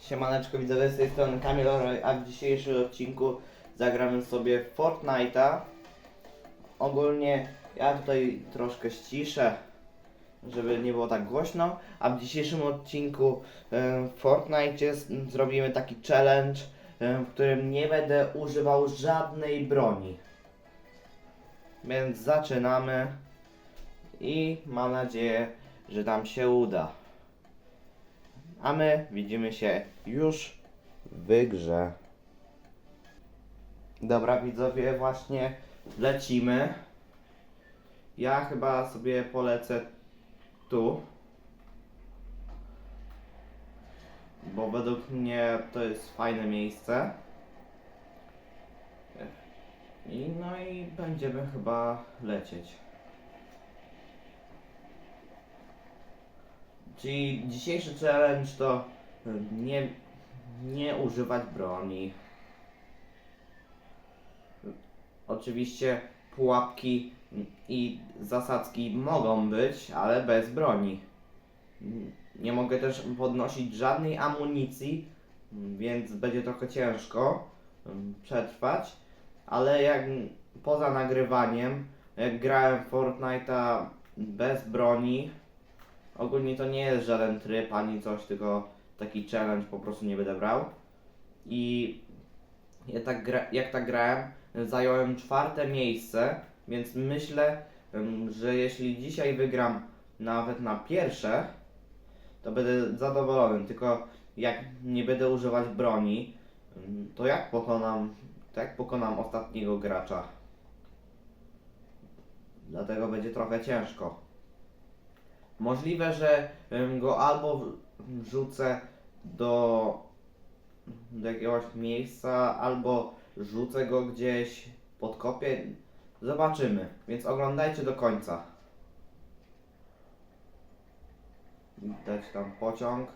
Siemaneczko widzowie, z tej strony Kamil, a w dzisiejszym odcinku zagramy sobie Fortnite'a. Ogólnie ja tutaj troszkę ściszę, żeby nie było tak głośno, a w dzisiejszym odcinku w Fortnite zrobimy taki challenge, w którym nie będę używał żadnej broni. Więc zaczynamy i mam nadzieję, że nam się uda. A my widzimy się już w grze. Dobra widzowie, właśnie lecimy. Ja chyba sobie polecę tu. Bo według mnie to jest fajne miejsce. I no i będziemy chyba lecieć. Czyli dzisiejszy challenge to y, nie, nie używać broni. Oczywiście pułapki i zasadzki mogą być, ale bez broni. Nie mogę też podnosić żadnej amunicji, więc będzie trochę ciężko ym, przetrwać. Ale jak poza nagrywaniem, jak grałem Fortnite'a bez broni, Ogólnie to nie jest żaden tryb ani coś, tylko taki challenge po prostu nie będę brał. I ja tak gra, jak tak grałem, zająłem czwarte miejsce, więc myślę, że jeśli dzisiaj wygram nawet na pierwsze, to będę zadowolony. Tylko jak nie będę używać broni, to jak pokonam, to jak pokonam ostatniego gracza? Dlatego będzie trochę ciężko. Możliwe, że go albo wrzucę do, do jakiegoś miejsca, albo rzucę go gdzieś, podkopię. Zobaczymy, więc oglądajcie do końca. Widać tam pociąg.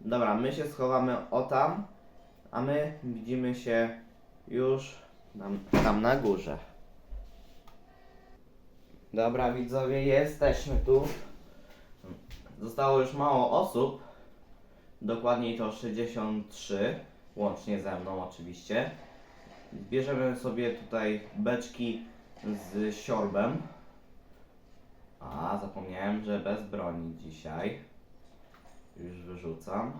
Dobra, my się schowamy o tam, a my widzimy się już tam, tam na górze. Dobra widzowie, jesteśmy tu. Zostało już mało osób. Dokładniej to 63, łącznie ze mną oczywiście. Bierzemy sobie tutaj beczki z siorbem. A, zapomniałem, że bez broni dzisiaj. Już wyrzucam.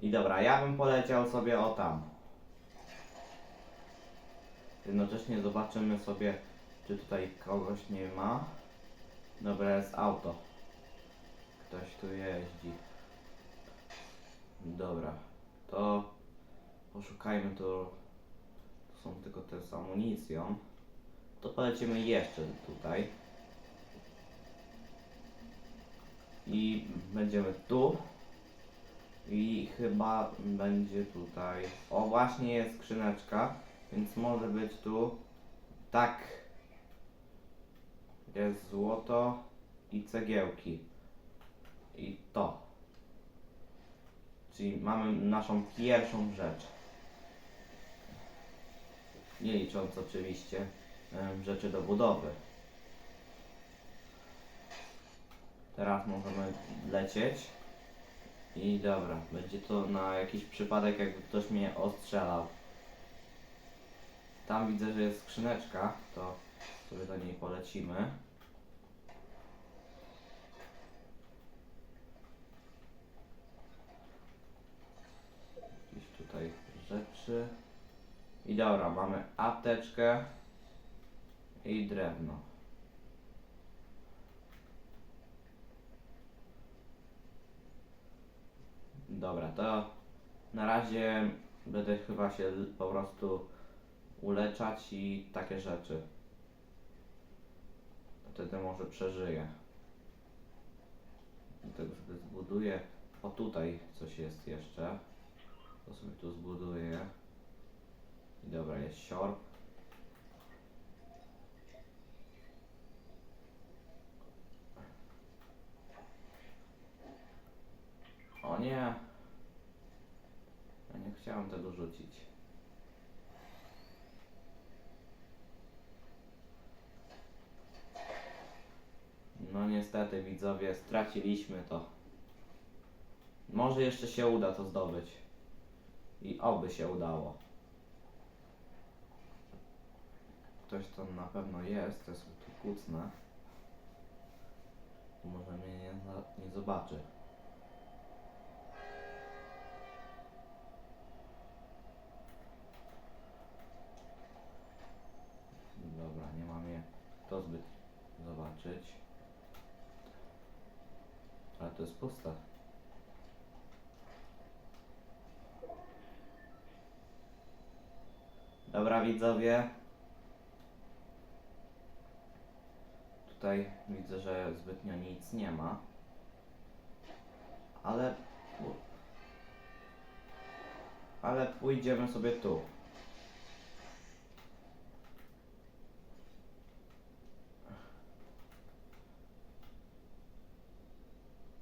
I dobra, ja bym poleciał sobie o tam. Jednocześnie zobaczymy sobie, czy tutaj kogoś nie ma. Dobra, jest auto. Ktoś tu jeździ. Dobra, to poszukajmy tu. Tu są tylko te z amunicją. To polecimy jeszcze tutaj. I będziemy tu. I chyba będzie tutaj. O, właśnie jest skrzyneczka, więc może być tu. Tak. Jest złoto i cegiełki. I to. Czyli mamy naszą pierwszą rzecz. Nie licząc oczywiście rzeczy do budowy. Teraz możemy lecieć. I dobra, będzie to na jakiś przypadek, jakby ktoś mnie ostrzelał. Tam widzę, że jest skrzyneczka, to sobie do niej polecimy. Dobra, mamy apteczkę i drewno. Dobra, to na razie będę chyba się po prostu uleczać i takie rzeczy. Wtedy może przeżyję. Dlatego sobie zbuduję. O tutaj coś jest jeszcze. To sobie tu zbuduję. Dobra, jest siorb. O nie. Ja nie chciałem tego rzucić. No niestety widzowie, straciliśmy to. Może jeszcze się uda to zdobyć. I oby się udało. Ktoś to na pewno jest, to jest tu kucnę. Może mnie nie, nie zobaczy. Dobra, nie mam je to zbyt zobaczyć. Ale to jest pusta. Dobra widzowie. Tutaj widzę, że zbytnio nic nie ma. Ale... Ale pójdziemy sobie tu.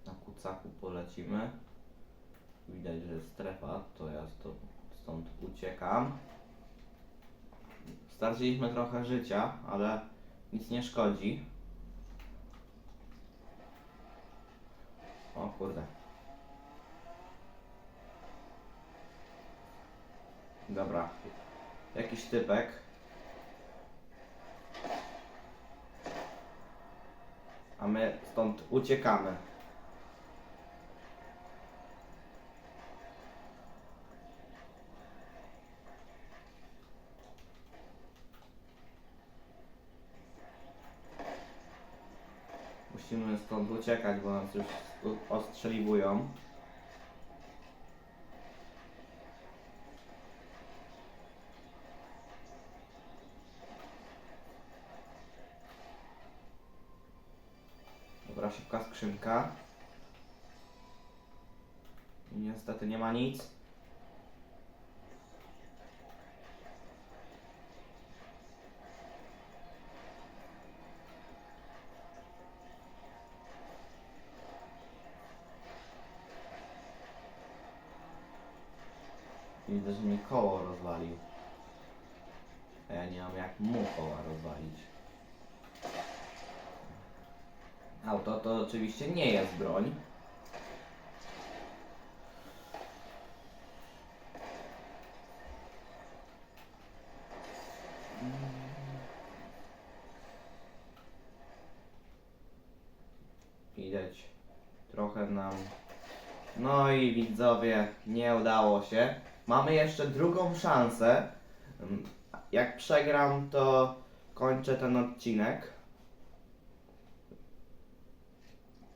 Na kucaku polecimy. Widać, że jest strefa, to ja stąd, uciekam. Straciliśmy trochę życia, ale nic nie szkodzi. O kurde. Dobra. Jakiś typek. A my stąd uciekamy. Musimy stąd uciekać, bo nas już ostrzeliwują. Dobra, szybka skrzynka. Niestety nie ma nic. Widzę, że mi koło rozwalił. A ja nie mam jak mu koła rozwalić. Auto to oczywiście nie jest broń. Widać trochę nam. No i widzowie, nie udało się. Mamy jeszcze drugą szansę. Mm, Jak przegram, to kończę ten odcinek.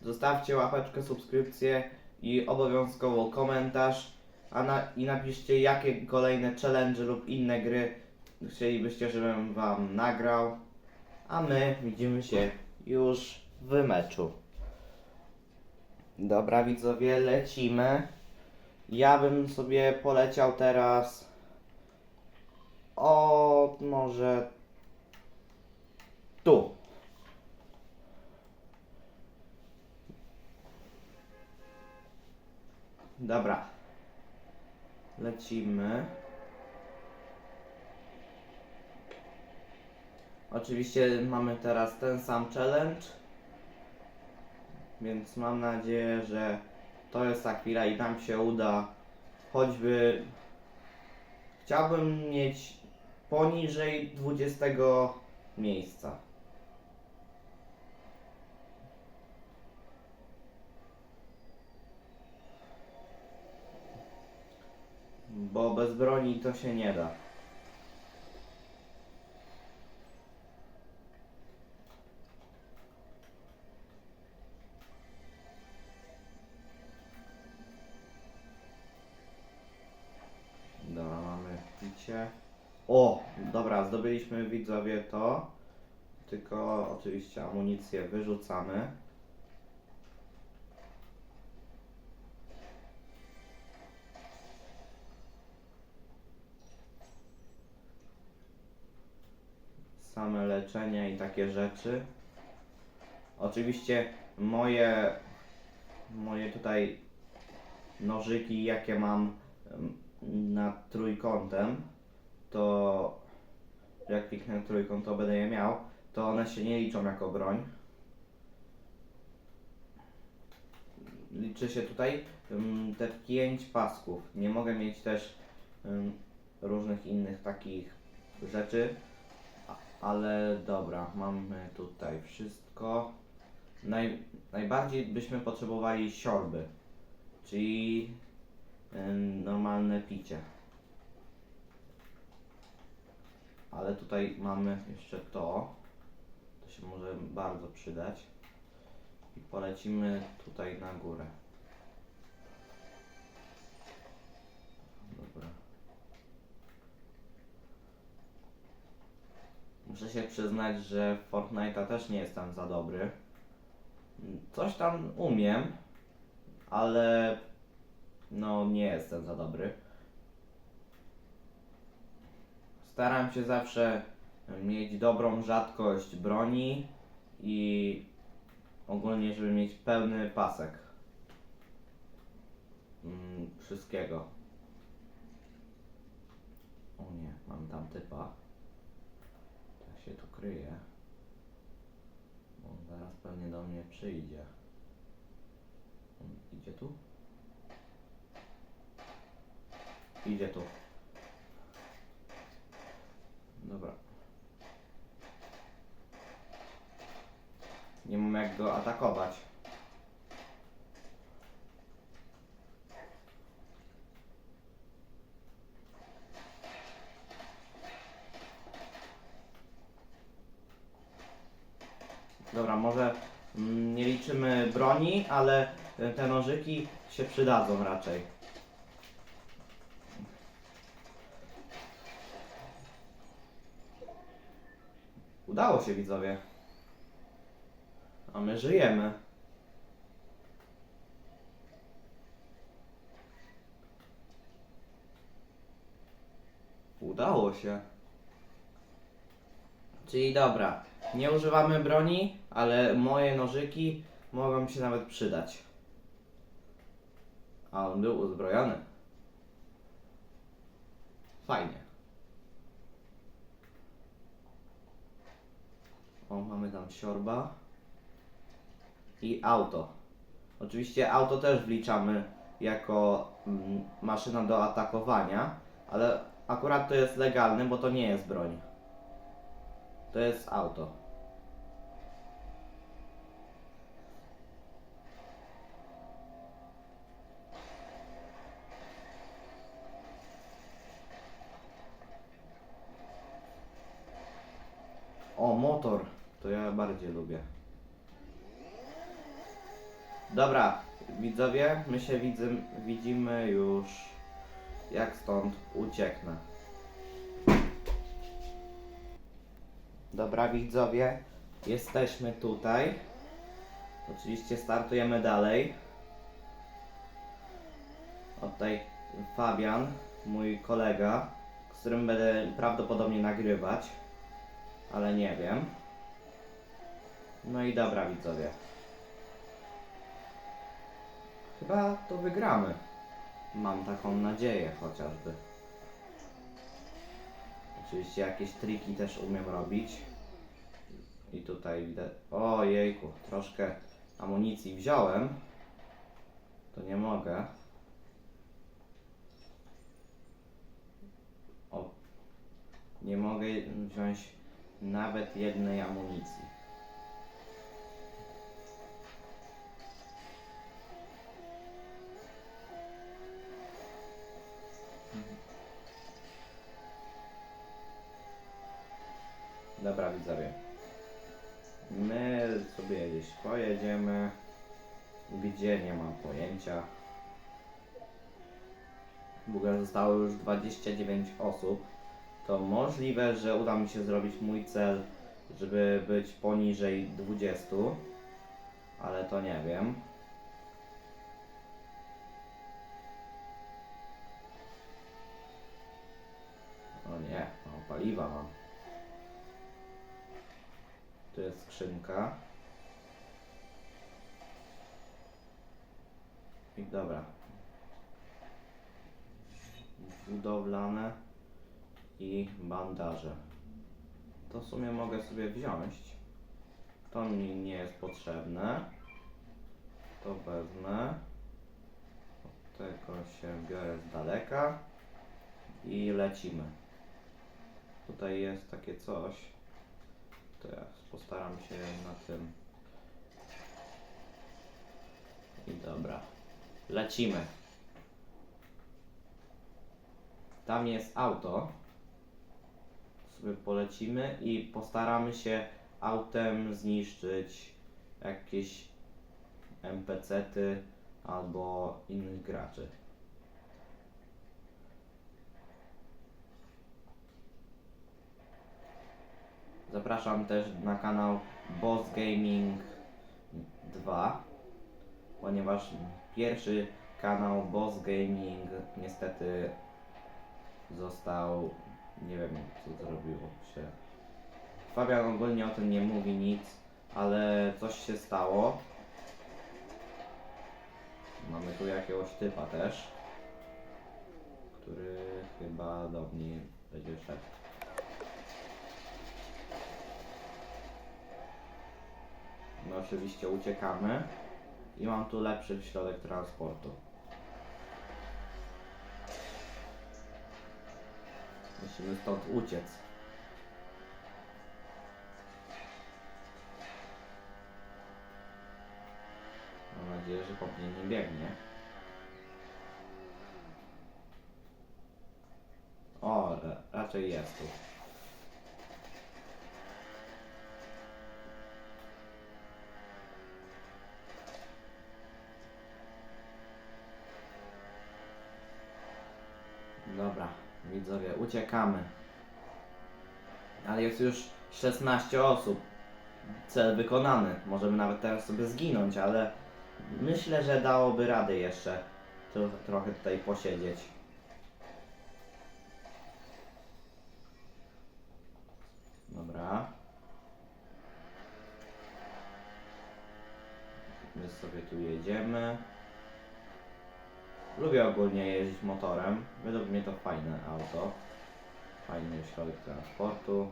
Zostawcie łapeczkę, subskrypcję i obowiązkowo komentarz. A na, I napiszcie, jakie kolejne challenge lub inne gry chcielibyście, żebym Wam nagrał. A my widzimy się już w meczu. Dobra, widzowie, lecimy. Ja bym sobie poleciał teraz o może tu. Dobra. Lecimy. Oczywiście mamy teraz ten sam challenge. Więc mam nadzieję, że to jest ta chwila i nam się uda. Choćby chciałbym mieć poniżej 20 miejsca. Bo bez broni to się nie da. Dobra, zdobyliśmy widzowie to. Tylko oczywiście amunicję wyrzucamy. Same leczenie i takie rzeczy. Oczywiście moje moje tutaj nożyki, jakie mam nad trójkątem, to jak kliknę trójkąt, to będę je miał, to one się nie liczą jako broń. liczy się tutaj ym, te pięć pasków. Nie mogę mieć też ym, różnych innych takich rzeczy, ale dobra, mamy tutaj wszystko. Naj, najbardziej byśmy potrzebowali siorby, czyli ym, normalne picie. Ale tutaj mamy jeszcze to. To się może bardzo przydać. I polecimy tutaj na górę. Dobra. Muszę się przyznać, że Fortnite'a też nie jestem za dobry. Coś tam umiem, ale no nie jestem za dobry. Staram się zawsze mieć dobrą rzadkość broni i ogólnie, żeby mieć pełny pasek mm, wszystkiego. O nie, mam tam typa. Tak się tu kryje. On zaraz pewnie do mnie przyjdzie. On idzie tu? Idzie tu. Dobra. Nie mam jak go atakować. Dobra, może mm, nie liczymy broni, ale e, te nożyki się przydadzą raczej. Się widzowie. A my żyjemy. Udało się. Czyli dobra, nie używamy broni, ale moje nożyki mogą się nawet przydać. A on był uzbrojony. Fajnie. O, mamy tam siorba. I auto. Oczywiście auto też wliczamy jako mm, maszyna do atakowania, ale akurat to jest legalne, bo to nie jest broń. To jest auto. O, motor. To ja bardziej lubię. Dobra, widzowie, my się widzę, widzimy już jak stąd ucieknę. Dobra, widzowie, jesteśmy tutaj. Oczywiście startujemy dalej. O tutaj Fabian, mój kolega, z którym będę prawdopodobnie nagrywać, ale nie wiem. No i dobra, widzowie. Chyba to wygramy. Mam taką nadzieję chociażby. Oczywiście jakieś triki też umiem robić. I tutaj widać. O jejku, troszkę amunicji wziąłem. To nie mogę. O. Nie mogę wziąć nawet jednej amunicji. Dobra widzowie. My sobie gdzieś pojedziemy. Gdzie nie mam pojęcia. W ogóle zostało już 29 osób. To możliwe, że uda mi się zrobić mój cel, żeby być poniżej 20. Ale to nie wiem. O nie, mało paliwa mam. Tu jest skrzynka. I dobra. Budowlane i bandaże. To w sumie mogę sobie wziąć. To mi nie jest potrzebne. To wezmę. Tego się biorę z daleka i lecimy. Tutaj jest takie coś. Teraz postaram się na tym. I dobra. Lecimy. Tam jest auto. Sobie polecimy i postaramy się autem zniszczyć jakieś NPC-ty albo innych graczy. Zapraszam też na kanał Boss Gaming 2, ponieważ pierwszy kanał Boss Gaming niestety został, nie wiem co zrobiło się. Fabian ogólnie o tym nie mówi nic, ale coś się stało. Mamy tu jakiegoś typa też, który chyba do mnie będzie szedł. My oczywiście uciekamy i mam tu lepszy środek transportu. Musimy stąd uciec. Mam nadzieję, że po mnie nie biegnie. O, ra- raczej jest tu. Dobra, widzowie, uciekamy. Ale jest już 16 osób. Cel wykonany. Możemy nawet teraz sobie zginąć, ale myślę, że dałoby radę jeszcze tro trochę tutaj posiedzieć. Dobra. My sobie tu jedziemy. Lubię ogólnie jeździć motorem. Według mnie to fajne auto. Fajny środek transportu.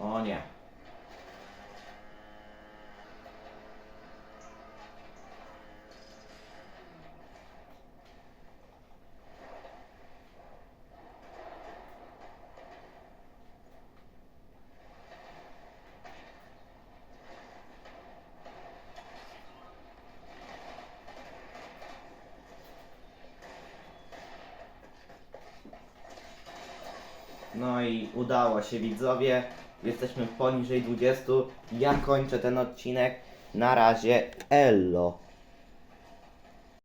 O nie. No i udało się widzowie. Jesteśmy poniżej 20. Ja kończę ten odcinek. Na razie, Ello.